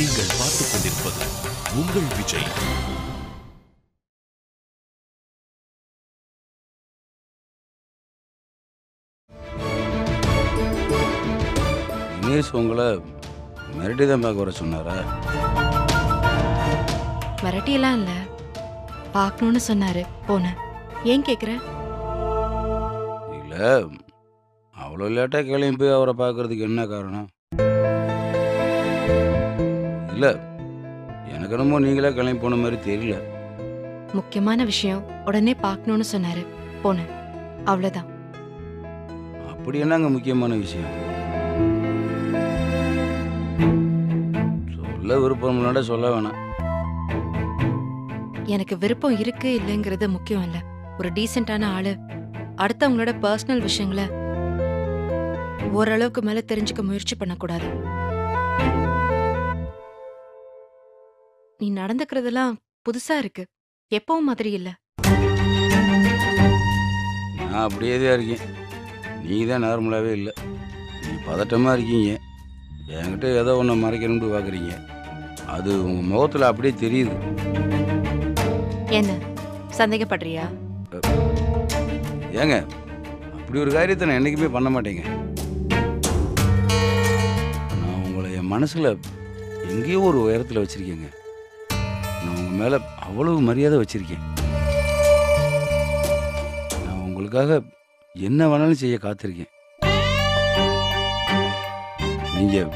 நீங்கள் பார்த்துக் கொண்டிருப்பது உங்கள் விஜய். தினேஷ் உங்களை மிரட்டி தான் பார்க்க வர சொன்னாரா? மிரட்டியெல்லாம் இல்ல. பார்க்கணும்னு சொன்னாரு. போனேன். ஏன் கேக்குற? இல்லை அவ்வளோ லேட்டாக கிளம்பி போய் அவரை பார்க்கறதுக்கு என்ன காரணம்? இல்லை எனக்கு என்னமோ நீங்களே கிளம்பி போன மாதிரி தெரியல. முக்கியமான விஷயம் உடனே பார்க்கணும்னு சொன்னாரு. போனேன் அவ்வளவுதான். அப்படி என்னங்க முக்கியமான விஷயம்? சொல்ல விருப்பம் இல்லாட்ட சொல்ல வேணாம். எனக்கு விருப்பம் இருக்கு இல்லைங்கிறது முக்கியம் இல்ல. ஒரு டீசென்டான ஆளு. அடுத்தவங்களோட பர்சனல் விஷயங்களை ஓரளவுக்கு மேல தெரிஞ்சுக்க முயற்சி பண்ணக்கூடாது. நீ நடந்துக்கிறதெல்லாம் புதுசா இருக்கு. எப்பவும் மாதிரி இல்ல. நான் அப்படியே தான் இருக்கேன். நீங்கள் தான் நார்மலாகவே இல்லை. நீ பதட்டமாக இருக்கீங்க. என்கிட்ட ஏதோ ஒன்று மறைக்கணும்னு பார்க்குறீங்க அது உங்கள் முகத்தில் அப்படியே தெரியுது. என்ன? சந்தேகப்படுறியா? ஏங்க அப்படி ஒரு காரியத்தை நான் என்றைக்குமே பண்ண மாட்டேங்க. நான் உங்களை என் மனசில் எங்கேயோ ஒரு உயரத்தில் வச்சுருக்கேங்க. உங்கள் மேலே அவ்வளவு மரியாதை வச்சுருக்கேன். நான் உங்களுக்காக என்ன வேணாலும் செய்ய காத்திருக்கேன். நீங்கள்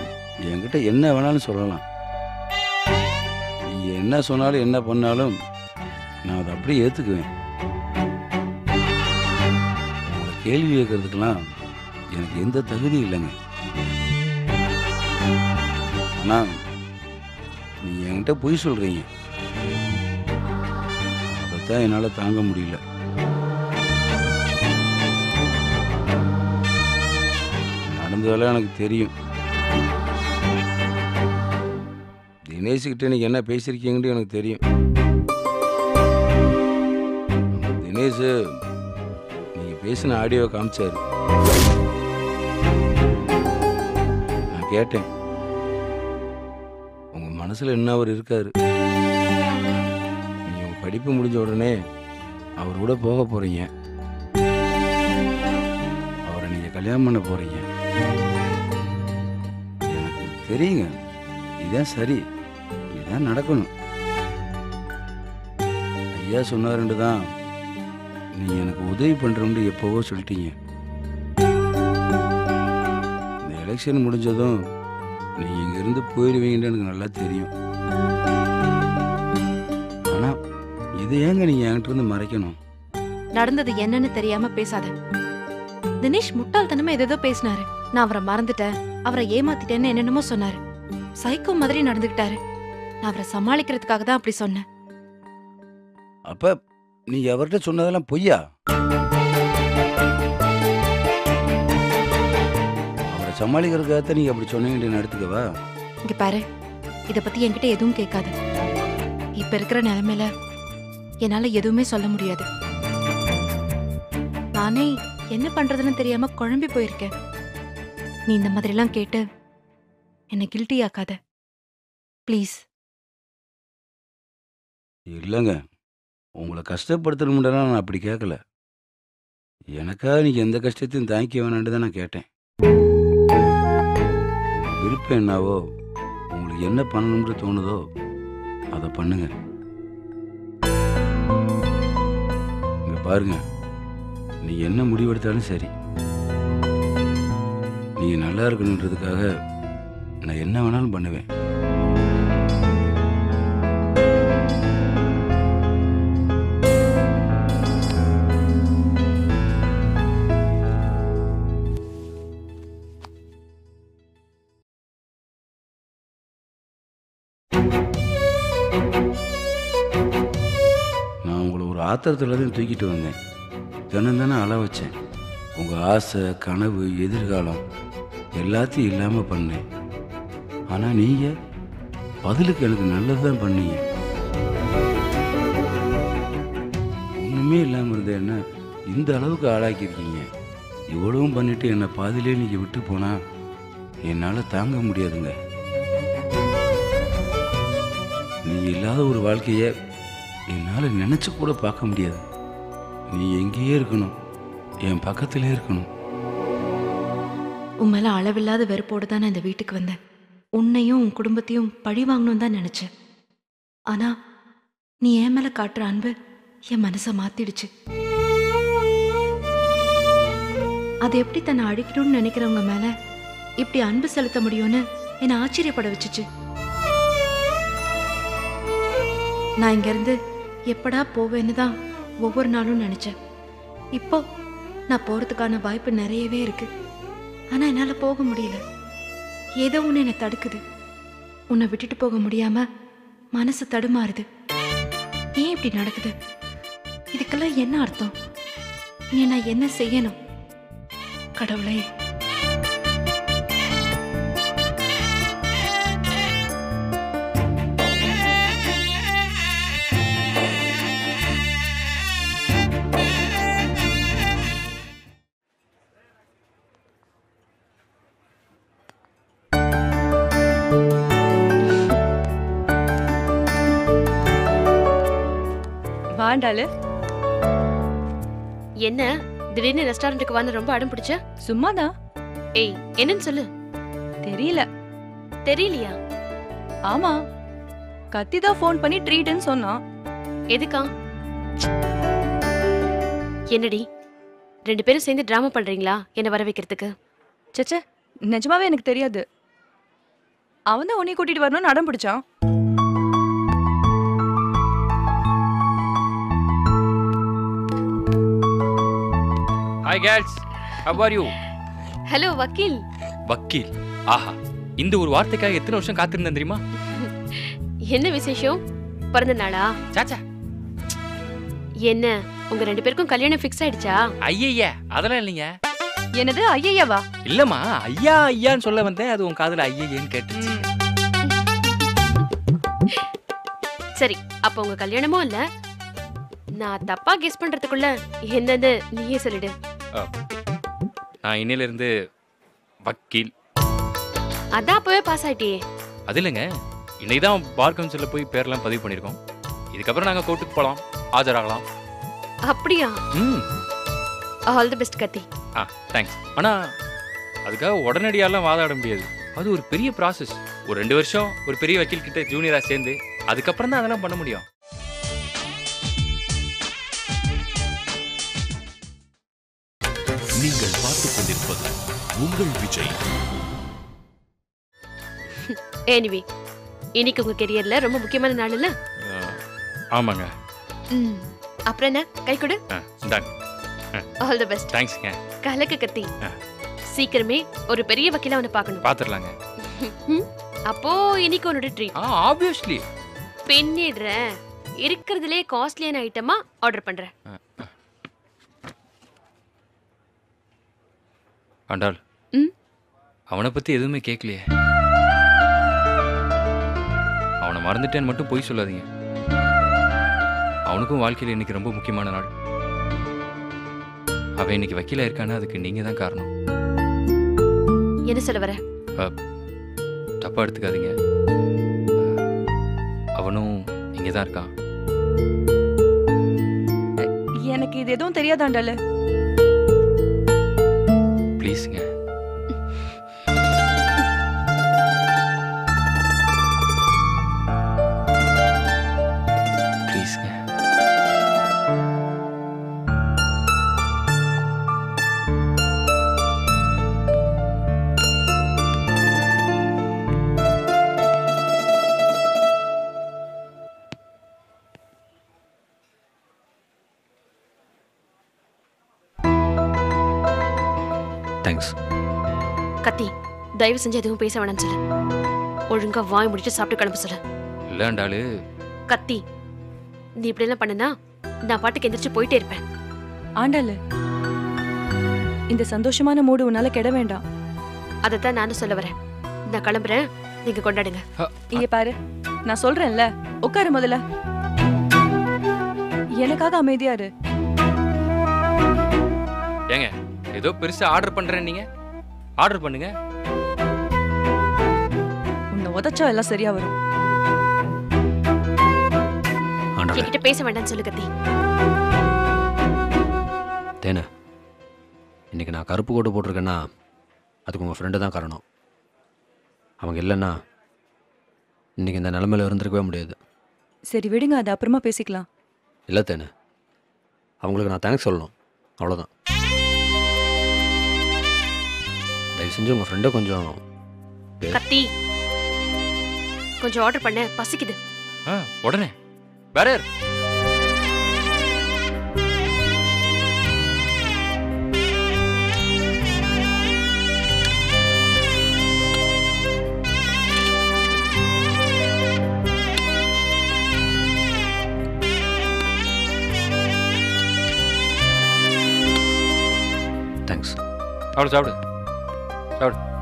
என்கிட்ட என்ன வேணாலும் சொல்லலாம். நீங்கள் என்ன சொன்னாலும் என்ன பண்ணாலும் நான் அதை அப்படியே ஏற்றுக்குவேன் உங்களை கேள்வி கேட்கறதுக்கெல்லாம் எனக்கு எந்த தகுதியும் இல்லைங்க. ஆனால் நீ என்கிட்ட பொய் சொல்கிறீங்க அதைத்தான் என்னால் தாங்க முடியல. நடந்ததெல்லாம் எனக்கு தெரியும். தினேஷ்கிட்ட நீங்கள் என்ன பேசியிருக்கீங்கன்னு எனக்கு தெரியும். தினேஷ் நீங்கள் பேசின ஆடியோ காமிச்சார். நான் கேட்டேன். உங்கள் மனசில் என்ன அவர் இருக்காரு. படிப்பு முடிஞ்ச உடனே அவர் கூட போக போகிறீங்க அவரை நீங்கள் கல்யாணம் பண்ண போகிறீங்க எனக்கு தெரியுங்க. இதான் சரி. இதுதான் நடக்கணும். ஐயா சொன்னாருண்டு தான் நீ எனக்கு உதவி பண்ணுறோம்னு எப்போவோ சொல்லிட்டீங்க. இந்த எலெக்ஷன் முடிஞ்சதும் நீ இங்கேருந்து போயிடுவீங்கன்னு எனக்கு நல்லா தெரியும். இதை ஏங்க நீங்கள் என்கிட்ட இருந்து மறைக்கணும்? நடந்தது என்னன்னு தெரியாம பேசாத. தினேஷ் முட்டாள்தனமா ஏதேதோ பேசினாரு. நான் அவரை மறந்துட்டேன். அவரை ஏமாத்திட்டேன்னு என்னென்னமோ சொன்னாரு. சைக்கோ மாதிரி நடந்துக்கிட்டாரு. நான் அவரை சமாளிக்கிறதுக்காக தான் அப்படி சொன்னேன். அப்போ நீ அவர்கிட்ட சொன்னதெல்லாம் பொய்யா? அவரை சமாளிக்கிறதுக்காகத்தான் நீங்கள் அப்படி சொன்னீங்கன்னு எடுத்துக்கவா? இங்க பாரு. இத பத்தி என்கிட்ட எதுவும் கேட்காத. இப்ப இருக்கிற நிலைமையில என்னால எதுவுமே சொல்ல முடியாது. நானே என்ன பண்றதுன்னு தெரியாம குழம்பி போயிருக்கேன். நீ இந்த மாதிரிலாம் கேட்டு என்னை கில்ட்டி ஆக்காத. ப்ளீஸ் இல்லைங்க. உங்களை கஷ்டப்படுத்தணும்ன்றலாம் நான் அப்படி கேட்கல எனக்காக நீங்கள் எந்த கஷ்டத்தையும் தாங்கிக்க வேணான்னு தான் நான் கேட்டேன். விருப்பம் என்னவோ உங்களுக்கு என்ன பண்ணணும்னு தோணுதோ அதை பண்ணுங்கள் பாருங்க. நீ என்ன முடிவெடுத்தாலும் சரி. நீங்கள் நல்லா இருக்கணுன்றதுக்காக நான் என்ன வேணாலும் பண்ணுவேன். நான் தான் தூக்கிட்டு வந்தேன். தினம் தானே அள வச்சேன். உங்கள் ஆசை கனவு எதிர்காலம் எல்லாத்தையும் இல்லாமல் பண்ணேன். ஆனால் நீங்கள் பதிலுக்கு எனக்கு நல்லது தான் பண்ணீங்க. ஒன்றுமே இல்லாமல் இருந்த என்ன இந்த அளவுக்கு ஆளாக்கியிருக்கீங்க இவ்வளவும் பண்ணிட்டு என்னை பாதிலே நீங்கள் விட்டு போனால் என்னால் தாங்க முடியாதுங்க. நீ இல்லாத ஒரு வாழ்க்கையை என்னால் நினச்சி கூட பார்க்க முடியாது. நீ எங்கேயே இருக்கணும். என் பக்கத்திலே இருக்கணும். உன் மேல அளவில்லாத வெறுப்போடு தான் நான் இந்த வீட்டுக்கு வந்தேன். உன்னையும் உன் குடும்பத்தையும் பழி வாங்கணும் தான் நினைச்சேன். ஆனா நீ என் மேல காட்டுற அன்பு என் மனசை மாத்திடுச்சு. அது எப்படி தன்னை அழிக்கணும்னு நினைக்கிறவங்க மேல இப்படி அன்பு செலுத்த முடியும்னு என்னை ஆச்சரியப்பட வச்சுச்சு. நான் இங்கேருந்து எப்படா போவேன்னு தான் ஒவ்வொரு நாளும் நினைச்சேன். இப்போ நான் போறதுக்கான வாய்ப்பு நிறையவே இருக்கு. ஆனா என்னால போக முடியல. ஏதோ ஒன்று என்னை தடுக்குது. உன்னை விட்டுட்டு போக முடியாம மனசு தடுமாறுது. ஏன் இப்படி நடக்குது? இதுக்கெல்லாம் என்ன அர்த்தம்? நீ நான் என்ன செய்யணும்? கடவுளே. வாண்டாலு என்ன? திடீர்னு ரெஸ்டாரண்ட்டுக்கு வந்து ரொம்ப அடம் பிடிச்ச? சும்மாதான். ஏய் என்னன்னு சொல்லு. தெரியல. தெரியலையா? ஆமா. கத்தி தான் ஃபோன் பண்ணி ட்ரீட்னு சொன்னான். எதுக்கா? என்னடி? ரெண்டு பேரும் சேர்ந்து டிராமா பண்றீங்களா? என்ன வர வைக்கிறதுக்கு. சச்சே நிஜமாவே எனக்கு தெரியாது. அவன் தான் உன்னை கூட்டிட்டு வரணும்னு அடம் பிடிச்சான். Hi girls how are you hello வக்கீல் வக்கீல் ஆஹா இந்த ஒரு வார்த்தைக்காக எத்தனை வருஷம் காத்திருந்தேன் தெரியுமா? என்ன விசேஷம்? பிறந்த நாளா? சாச்சா. என்ன? உங்க ரெண்டு பேருக்கும் கல்யாணம் ஃபிக்ஸ் ஆயிடுச்சா? ஐயய்யா அதெல்லாம் இல்லைங்க. என்னது ஐயையாவா இல்லம்மா ஐயா ஐயான்னு சொல்ல வந்தேன். அது உன் காதுல ஐயையேன்னு கேட்டுச்சு. சரி அப்ப உங்க கல்யாணமும் இல்ல. நான் தப்பா கெஸ் பண்றதுக்குள்ள என்னன்னு நீயே சொல்லிடு. நான் இன்னையில இருந்து வக்கீல். அதான் அப்பவே பாஸ் ஆயிட்டியே. அது இல்லைங்க. இன்னைக்கு தான் பார் கவுன்சிலில் போய் பேர்லாம் பதிவு பண்ணியிருக்கோம். இதுக்கப்புறம் நாங்கள் கோர்ட்டுக்கு போகலாம் ஆஜராகலாம். அப்படியா? ம். ஆல் தி பெஸ்ட் கத்தி. ஆ தேங்க்ஸ் ஆனால் அதுக்காக உடனடியாலாம் வாதாட முடியாது. அது ஒரு பெரிய ப்ராசஸ் ஒரு ரெண்டு வருஷம் ஒரு பெரிய வக்கீல் கிட்ட ஜூனியராக சேர்ந்து அதுக்கப்புறம் தான் அதெல்லாம் பண்ண முடியும். உங்கள் விஜய். எனிவே இன்னைக்கு உங்க கெரியர்ல ரொம்ப முக்கியமான நாள் இல்ல? ஆமாங்க. ம். அப்புறம் என்ன? கை கொடு. ஆல் தி பெஸ்ட் தேங்க்ஸ்ங்க கலக்கு கத்தி. சீக்கிரமே ஒரு பெரிய வக்கீல அவனை பார்க்கணும். பார்த்துடலாங்க ம், அப்போ இன்னைக்கு உன்னோட ட்ரீட் ஆ ஆப்வியஸ்லி பெண்ணிடுறேன் இருக்கிறதுலே காஸ்ட்லியான ஐட்டமா ஆர்டர் பண்றேன் ஆண்டாள்? அவனை பற்றி எதுவுமே கேட்கலையே அவனை மறந்துட்டேன்னு மட்டும் பொய் சொல்லாதீங்க. அவனுக்கும் வாழ்க்கையில் இன்னைக்கு ரொம்ப முக்கியமான நாள். அவன் இன்னைக்கு வக்கீலா இருக்கானா? அதுக்கு நீங்க தான் காரணம். என்ன சொல்ல வர? தப்பா எடுத்துக்காதீங்க. அவனும் இங்கே தான் இருக்கான். எனக்கு இது எதுவும் தெரியாதாண்டாலு தயவு செஞ்சு எதுவும் பேச வேணாம்னு சொல்லு. ஒழுங்கா வாய் முடிச்சு சாப்பிட்டு கிளம்ப சொல்லு. இல்லைண்டாலு கத்தி நீ இப்படி எல்லாம் பண்ணுனா நான் பாட்டுக்கு எந்திரிச்சு போயிட்டே இருப்பேன். ஆண்டாளு இந்த சந்தோஷமான மூடு உன்னால கெட வேண்டாம். அதைத்தான் நானும் சொல்ல வரேன். நான் கிளம்புறேன். நீங்க கொண்டாடுங்க. இங்க பாரு நான் சொல்றேன்ல உட்காரு முதல்ல. எனக்காக அமைதியா இரு. ஏங்க ஏதோ பெருசா ஆர்டர் பண்றேன் நீங்க. ஆர்டர் பண்ணுங்க. உதச்சா எல்லாம் சரியா வரும். என்கிட்ட பேச வேண்டாம்னு சொல்லு கத்தி. தேனு இன்னைக்கு நான் கருப்பு கோட்டு போட்டிருக்கேன்னா அதுக்கு உங்கள் ஃப்ரெண்டு தான் காரணம். அவங்க இல்லைன்னா இன்னைக்கு இந்த நிலமையில இருந்திருக்கவே முடியாது. சரி விடுங்க அது அப்புறமா பேசிக்கலாம். இல்லை தேனு. அவங்களுக்கு நான் தேங்க்ஸ் சொல்லணும். அவ்வளோதான் தயவு செஞ்சு உங்கள் ஃப்ரெண்டை கொஞ்சம் கத்தி. கொஞ்சம் ஆர்டர் பண்ண. பசிக்குது. உடனே. வேற யார்? தேங்க்ஸ் சாப்பிடு சாப்பிடு. சாப்பிடு.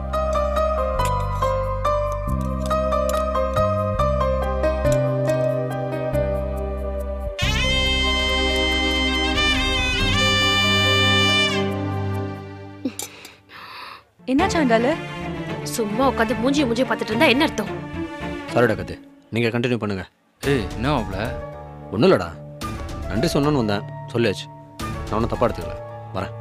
என்னாச்சு ஆண்டாளு சும்மா உட்காந்து மூஞ்சி மூஞ்சி பார்த்துட்டு இருந்தா என்ன அர்த்தம்? சாரிடா கத்து நீங்கள் கண்டினியூ பண்ணுங்கள் ஏய் என்ன மாப்ள ஒன்றும் இல்லைடா நன்றி சொன்னேன்னு வந்தேன். சொல்லியாச்சு. நான் ஒன்றும் தப்பாக எடுத்துக்கல. வரேன்.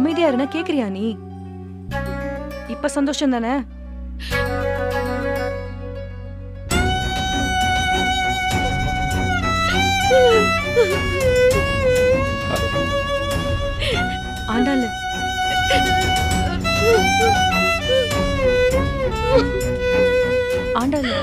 அமைதியா இருந்தா கேக்குறியா நீ? இப்ப சந்தோஷம் தானே? ஆண்டாளு. ஆண்டாளு.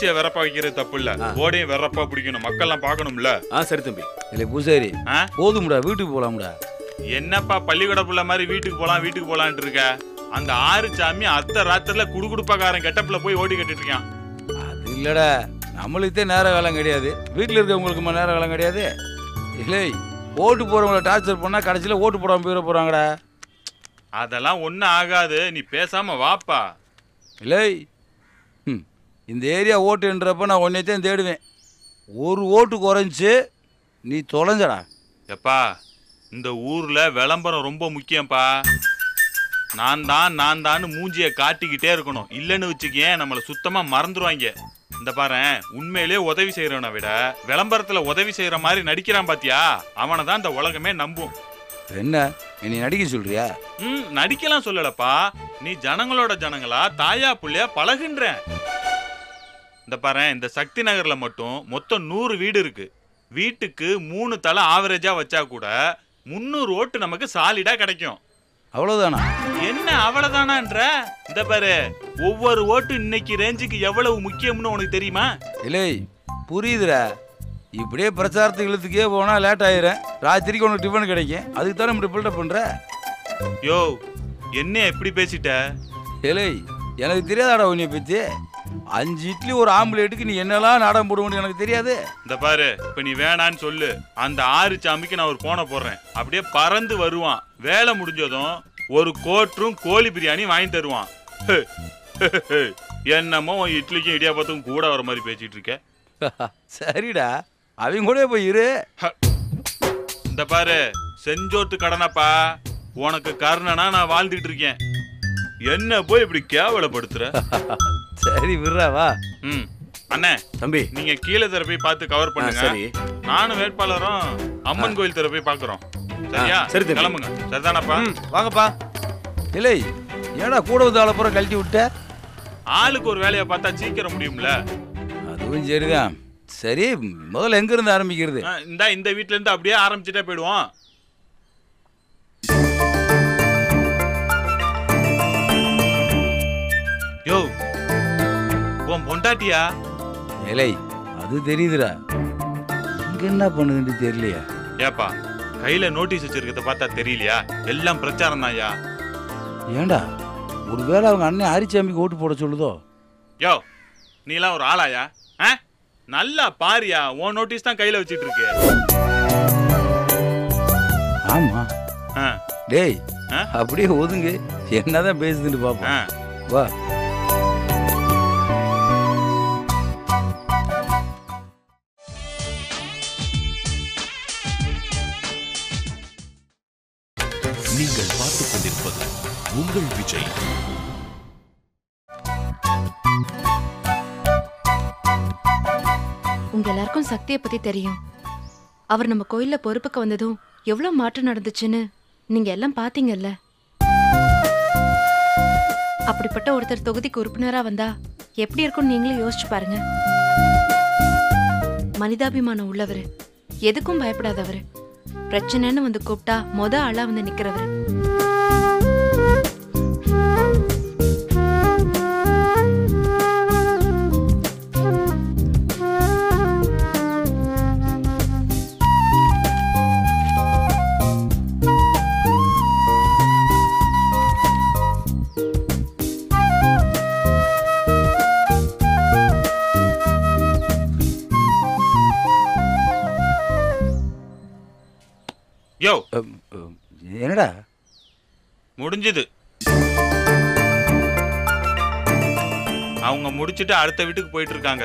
மீசிய வெறப்பா வைக்கிறது தப்பு இல்ல ஓடையும் வெறப்பா பிடிக்கணும். மக்கள்லாம் பார்க்கணும்ல. ஆ சரி தம்பி. இல்லை பூசாரி ஆ? போதும்டா வீட்டுக்கு போகலாம்டா என்னப்பா பள்ளிக்கூட புள்ள மாதிரி வீட்டுக்கு போலாம் வீட்டுக்கு போலான்ட்டு இருக்க? அந்த ஆறு சாமி அர்த்த ராத்திரில குடுகுடுப்பக்காரன் கெட்டப்புல போய் ஓடி கட்டிட்டு இருக்கான் அது இல்லடா. நம்மளுக்கே நேர காலம் கிடையாது. வீட்டில் இருக்கவங்களுக்கு நேர காலம் கிடையாது? இல்லை ஓட்டு போகிறவங்கள டார்ச்சர் பண்ணால் கடைசியில் ஓட்டு போடாமல் போயிட போகிறாங்கடா அதெல்லாம் ஒண்ணும் ஆகாது. நீ பேசாம வாப்பா. இல்லை இந்த ஏரியா ஓட்டுன்றப்ப நான் ஒன்றைத்தான் தேடுவேன். ஒரு ஓட்டு குறைஞ்சி நீ தொலைஞ்சடா. எப்பா இந்த ஊர்ல விளம்பரம் ரொம்ப முக்கியம்ப்பா. நான் தான் நான் தான் மூஞ்சிய காட்டிக்கிட்டே இருக்கணும். இல்லைன்னு வச்சுக்கேன் நம்மளை சுத்தமா மறந்துடுவாங்க இந்த பாரேன் உண்மையிலே உதவி செய்யறவனை விட விளம்பரத்துல உதவி செய்யற மாதிரி நடிக்கிறான் பாத்தியா? அவனை தான் இந்த உலகமே நம்பும். என்ன? என்னை நடிக்க சொல்றியா? ம் நடிக்கலாம் சொல்லலப்பா. நீ ஜனங்களோட ஜனங்களா தாயா புள்ளையா பழகுன்ற இந்த பாரேன் இந்த சக்தி நகர்ல மட்டும் மொத்தம் நூறு வீடு இருக்கு. வீட்டுக்கு மூணு தலை ஆவரேஜா வச்சா கூட முந்நூறு ஓட்டு நமக்கு சாலிடா கிடைக்கும். அவ்வளோதானா என்ன அவ்வளவுதானான்ற? இந்த பாரு ஒவ்வொரு ஓட்டு இன்னைக்கு ரேஞ்சுக்கு எவ்வளவு முக்கியம்னு உனக்கு தெரியுமா? இல்லை புரியுதுடா. இப்படியே பிரச்சாரத்துக்கு இழுத்துக்கே போனால் லேட் ஆயிரும். ராத்திரிக்கு உனக்கு டிஃபன் கிடைக்கும். அதுக்கு தானே இப்படி பில்டப் பண்ணுற யோ என்ன எப்படி பேசிட்ட? ஏலே எனக்கு தெரியாதாடா உன்னை பற்றி அஞ்சு இட்லி ஒரு ஆம்புலேட்டுக்கு நீ என்னெல்லாம் நாடகம் போடுவோன்னு எனக்கு தெரியாது. இந்த பாரு இப்ப நீ வேணான்னு சொல்லு. அந்த ஆறு சாமிக்கு நான் ஒரு போனை போடுறேன். அப்படியே பறந்து வருவான். வேலை முடிஞ்சதும் ஒரு கோற்றும் கோழி பிரியாணி வாங்கி தருவான். என்னமோ உன் இட்லிக்கும் இடியாப்பத்துக்கும் கூட வர மாதிரி பேசிட்டு இருக்க. சரிடா. அவங்க கூட போய் இரு. இந்த பாரு செஞ்சோத்து கடனப்பா. உனக்கு கர்ணனா நான் வாழ்ந்துட்டு இருக்கேன். என்ன போய் இப்படி கேவலப்படுத்துற? சரி விடுறா வா. ம் அண்ணே தம்பி. நீங்க கீழே தெர போய் பார்த்து கவர் பண்ணுங்க. சரி. நானும் வேட்பாளரும் அம்மன் கோயில் தெர போய் பாக்குறோம் சரியா சரி தம்பி. கிளம்புங்க. சரிதானப்பா? வாங்கப்பா. இல்லை ஏடா கூட வந்து ஆளை பூரா கழட்டி விட்ட? ஆளுக்கு ஒரு வேலையை பார்த்தா சீக்கிரம் முடியும்ல? அதுவும் சரிதான். சரி முதல்ல எங்க இருந்து ஆரம்பிக்கிறது? ஆ, இந்தா இந்த வீட்ல இருந்து அப்படியே ஆரம்பிச்சுட்டே போயிடுவோம். யோ உன் பொண்டாட்டியா? இலை அது தெரியுதுடா. இங்க என்ன பண்ணுதுன்னு தெரியலையா. ஏப்பா கையில நோட்டீஸ் வச்சிருக்கிறத பார்த்தா தெரியலையா? எல்லாம் பிரச்சாரம் தான்யா ஏன்டா ஒருவேளை அவங்க அண்ணன் ஆரிச்சாமிக்கு ஓட்டு போட சொல்லுதோ? யோ நீலாம் ஒரு ஆளாயா ஆ? நல்லா பாரியா உன் நோட்டீஸ் தான் கையில வச்சிட்டு இருக்கு ஆமா. ஆ, டேய் ஆ? அப்படியே ஒதுங்கு. என்னதான் பேசுதுன்னு ஆ. பாப்போம். வா. நீங்கள் பார்த்துக் கொண்டிருப்பது உங்கள் விஜய். உங்க எல்லாருக்கும் சக்தியை பத்தி தெரியும். அவர் நம்ம கோயில்ல பொறுப்புக்கு வந்ததும் எவ்வளவு மாற்றம் நடந்துச்சுன்னு நீங்க எல்லாம் பாத்தீங்கல்ல? அப்படிப்பட்ட ஒருத்தர் தொகுதிக்கு உறுப்பினரா வந்தா எப்படி இருக்கும்னு நீங்களே யோசிச்சு பாருங்க. மனிதாபிமானம் உள்ளவர். எதுக்கும் பயப்படாதவர். பிரச்சனைன்னு வந்து கூப்பிட்டா மொத ஆளா வந்து நிக்கிறவர். முடிஞ்சது. அவங்க முடிச்சிட்டு அடுத்த வீட்டுக்கு போயிட்டு இருக்காங்க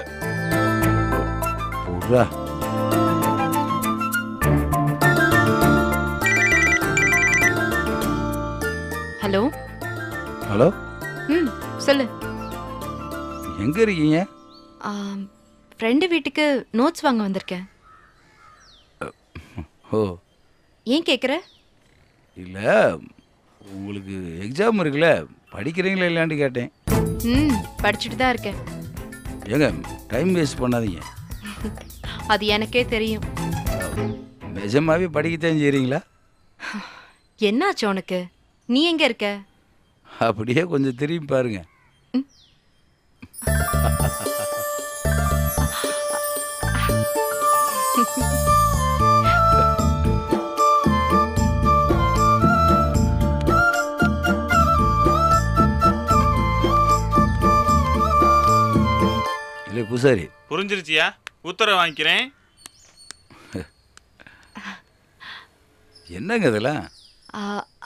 ஹலோ? ஹலோ? ம் சொல்லு. எங்க இருக்கீங்க? ஃப்ரெண்டு வீட்டுக்கு நோட்ஸ் வாங்க வந்திருக்கேன். ஓ. ஏன் கேக்குற? இல்ல உங்களுக்கு எக்ஸாம் இருக்குல்ல? படிக்கிறீங்களா இல்லையான்னு கேட்டேன். ம் படிச்சுட்டு தான் இருக்கேன். ஏங்க டைம் வேஸ்ட் பண்ணாதீங்க. அது எனக்கே தெரியும். நிஜமாவே படிக்கத்தான் செய்றீங்களா? என்னாச்சு உனக்கு? நீ எங்க இருக்க? அப்படியே கொஞ்சம் திரும்பி பாருங்க. இல்லை பூசாரி. புரிஞ்சிருச்சியா? உத்தரவு வாங்கிக்கிறேன். என்னங்க இதெல்லாம்?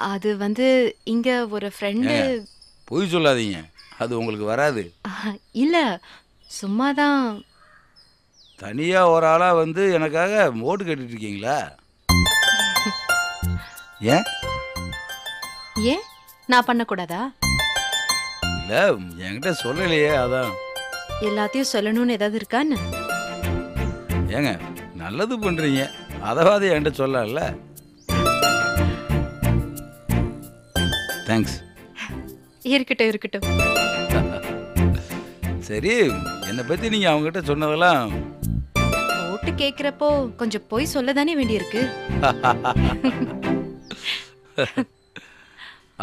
அது வந்து இங்க ஒரு ஃப்ரெண்டு பொய் சொல்லாதீங்க. அது உங்களுக்கு வராது. இல்ல சும்மாதான். தனியாக ஒரு ஆளாக வந்து எனக்காக ஓட்டு கட்டிட்டு இருக்கீங்களா? ஏன் ஏன்? நான் பண்ணக்கூடாதா? இல்லை என்கிட்ட சொல்லலையே அதான். எல்லாத்தையும் சொல்லணும்னு ஏதாவது இருக்கான்னு? ஏங்க நல்லது பண்ணுறீங்க அதாவது என்கிட்ட சொல்லல. தேங்க்ஸ் இருக்கட்டும் இருக்கட்டும். சரி என்னை பற்றி நீங்கள் அவங்ககிட்ட சொன்னதெல்லாம் ஓட்டு கேக்குறப்போ கொஞ்சம் பொய் சொல்ல தானே வேண்டியிருக்கு.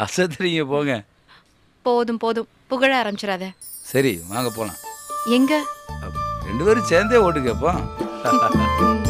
அசத்துறீங்க போங்க. போதும் போதும். புகழ ஆரம்பிச்சிடாத. சரி வாங்க போகலாம் எங்க? ரெண்டு பேரும் சேர்ந்தே ஓட்டு கேட்போம்